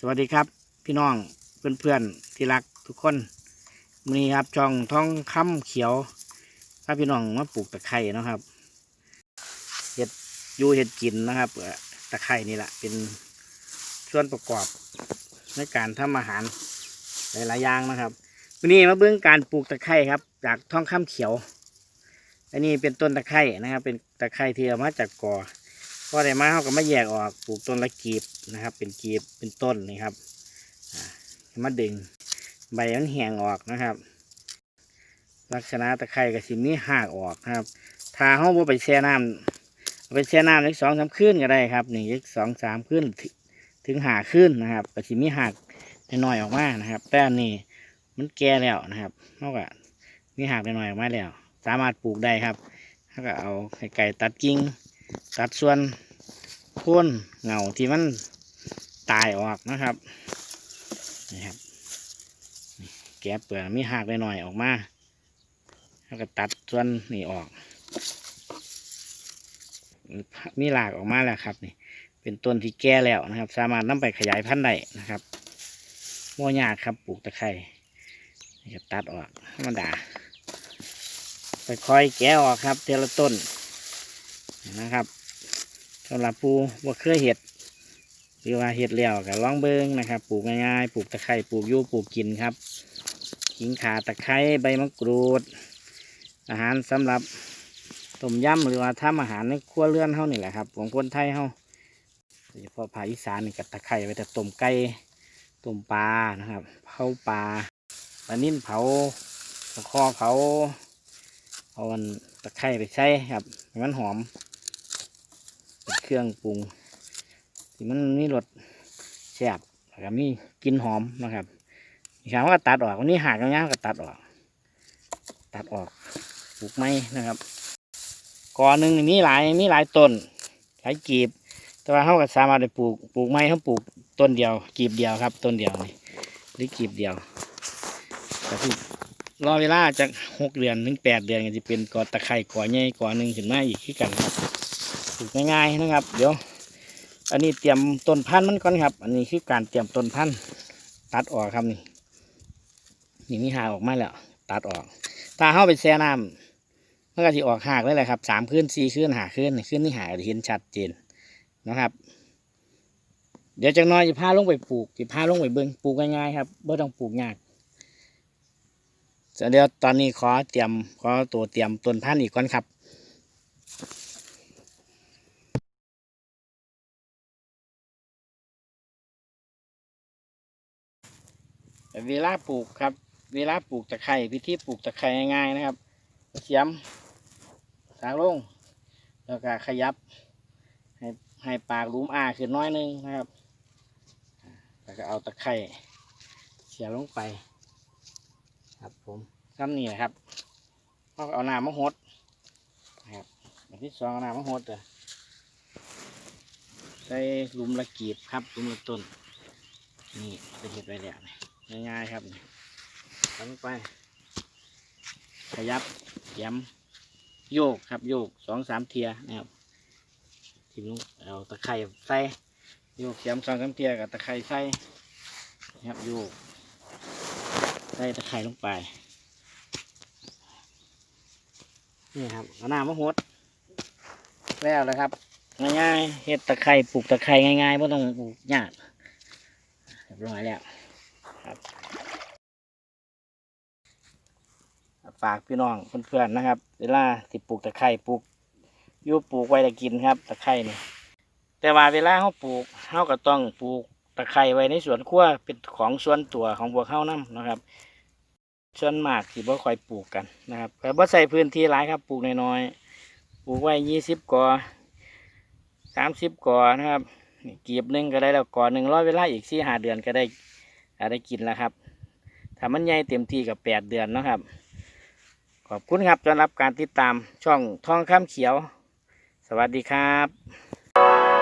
สวัสดีครับพี่น้องเพื่อนๆที่รักทุกคนวันนี้ครับช่องท้องคำเขียวถ้าพี่น้องมาปลูกตะไคร่นะครับเห็ดอยูเห็ดกินนะครับตะไคร่นี่แหละเป็นส่วนประกอบในการทำอาหารหลายๆอย่างนะครับวันนี้มาเบื้องการปลูกตะไคร่ครับ จากท้องคำเขียว อันนี้เป็นต้นตะไคร่นะครับ เป็นตะไคร่ที่เอามาจากกอ พอได้มาเขาก็มาแยกออกปลูกต้นละกีบนะครับ เป็นกีบเป็นต้นนี่ครับมาดึงใบมันแห้งออกนะครับ ลักษณะตะไคร่กับสิมีหากออกครับถ้าเขาบ่าไปแช่น้ำไปแช่น้ำอีกสองสามคืนก็ได้ครับหนี่อีกสองสามคืนถึงหาคืนนะครับกับสิมีหักน้อยออกมานะครับ แต่นนี้มันแก่แล้วนะครับเขาก็มีหักน้อยออกมาแล้ว สามารถปลูกได้ครับเขาก็เอาไก่ตัดกิ่ง ตัดส่วนโค่นเหงาที่มันตายออกนะครับนี่ครับแกะเปลือกมีหักหน่อยๆออกมาแล้วก็ตัดส่วนนี่ออก มีหลากออกมาแล้วครับนี่ เป็นต้นที่แก่แล้วนะครับ สามารถนำไปขยายพันธุ์ได้นะครับโมยากครับปลูกตะไคร้นี่ก็ตัดออกธรรมดาไปคอยแกะออกครับเทละต้นนะครับ สำหรับผู้ว่าเคยเห็ดหรือว่าเห็ดแล้วก็ลองเบิงนะครับ ปลูกง่ายๆ ปลูกตะไคร้ปลูกยูปลูกกินครับขิงขาตะไคร้ใบมะกรูด อาหารสำหรับต้มยำหรือว่าทำอาหารในครัวเรือนเฮานี่แหละครับ ของคนไทยเฮาโดยเฉพาะภาคอีสานนี่กับตะไคร้ไว้แต่ต้มไก่ต้มปลานะครับ เผาปลาปลานิ่นเผาคอเผาเอาอันตะไคร้ไปใช้ครับให้มันหอม เครื่องปรุงที่มันมีรสแซ่บแล้วก็มีกลิ่นหอมนะครับอีกครั้งก็ตัดออกวันนี้หากยาวๆก็ตัดออก ตัดออกปลูกไม้นะครับกอหนึ่งมีหลายมีหลายต้นหลายกีบ แต่ว่าเขาก็สามารถไปปลูกปลูกไม้เขาปลูกต้นเดียว กีบเดียวครับ ต้นเดียวนี่หรือกีบเดียวแต่ที่รอเวลาจากหกเดือนถึงแปดเดือนก็จะเป็นกอตะไคร่กอใหญ่กอหนึ่งขึ้นมาอีกขึ้นกันครับ ปลูกง่ายๆนะครับ เดี๋ยว อันนี้เตรียมต้นพันธุ์มันก่อนครับ อันนี้คือการเตรียมต้นพันธุ์ตัดออกครับนี่นี่มีหากออกมาแล้ว ตัดออก ถ้าเข้าไปแช่น้ำมันก็จะออกหากเลยแหละครับสามขึ้นสี่ขึ้นหาขึ้นขึ้นนี่หาจะเห็นชัดเจนนะครับ เดี๋ยวจังน้อยจะพาลงไปปลูกจะพาลงไปเบิ้งปลูกง่ายๆครับไม่ต้องปลูกยากเดี๋ยวตอนนี้ขอเตรียมขอตัวเตรียมต้นพันธุ์อีกก่อนครับ เวลาปลูกครับ เวลาปลูกตะไคร้พิธีปลูกตะไคร้ง่ายๆนะครับเสียมสางลง แล้วก็ขยับ ให้ให้ปากลุมอาขึ้นน้อยหนึงนะครับแล้วก็เอาตะไคร้เสียลงไป ครับผมซ้ำนี่นะครับเอาเอาน้ำมะฮดนะครับอันที่สองเอาน้ำมะฮดเลยใส่ลุมละกีบครับลุมละต้น นี่จะเห็ดไปแล้วนี่ ง่ายๆครับทำลงไป ขยับย้ำโยกครับ โยกสองสามเทียนะครับทิมลงเอาตะไคร่ใส่โยกย้ำสองสามเทียกับตะไคร่ใส่นะครับโยกใส่ตะไคร่ลงไปนี่ครับหน้ามะฮดแล้วเลยครับง่ายๆเห็ดตะไคร่ปลูกตะไคร่ง่ายๆไม่ต้องปลูกยากเรียบร้อยแล้ว ครับฝากพี่น้องเพื่อนๆนะครับ เวลาสิปลูกตะไคร่ปลูกยูปลูกไว้จะกินครับตะไคร่นี่แต่ว่าเวลาเขาปลูกเขาก็ต้องปลูกตะไคร่ไว้ในสวนครัวเป็นของส่วนตัวของพวกเขานํนะครับส่วนมากที่บ่ค่อยปลูกกันนะครับแต่บ่ใส่พื้นที่หลายครับ ปลูกน้อยๆปลูกไว้ยี่สิบกอสามสิบกอนะครับกีบหนึ่งก็ได้แล้วก่อหนึ่งร้อยเวลาอีกสี่หาเดือนก็ได้ อาได้กินแล้วครับถ้ามันใหญ่เต็มที่กับแปดเดือนนะครับ ขอบคุณครับสำหรับการติดตามช่องทองข้ามเขียว สวัสดีครับ